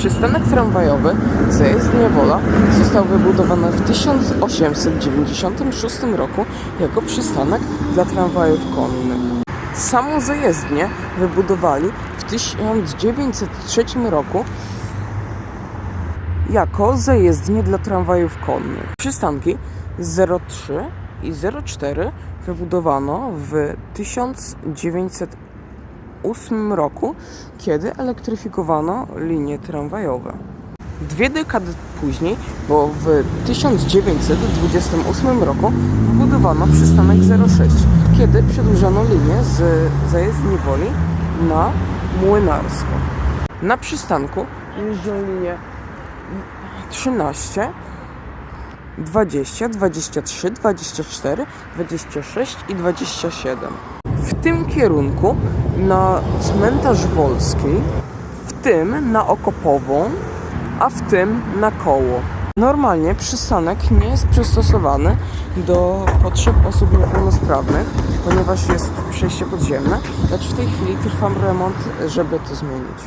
Przystanek tramwajowy Zajezdnia Wola został wybudowany w 1896 roku jako przystanek dla tramwajów konnych. Samą zajezdnię wybudowali w 1903 roku jako zajezdnię dla tramwajów konnych. Przystanki 03 i 04 wybudowano w 1908 roku, kiedy elektryfikowano linie tramwajowe. Dwie dekady później, bo w 1928 roku wybudowano przystanek 06, kiedy przedłużono linię z zajezdni Woli na Młynarską. Na przystanku jeżdżą linie 13, 20, 23, 24, 26 i 27. Tym kierunku na cmentarz Wolski, w tym na Okopową, a w tym na koło. Normalnie przystanek nie jest przystosowany do potrzeb osób niepełnosprawnych, ponieważ jest przejście podziemne, lecz w tej chwili trwa remont, żeby to zmienić.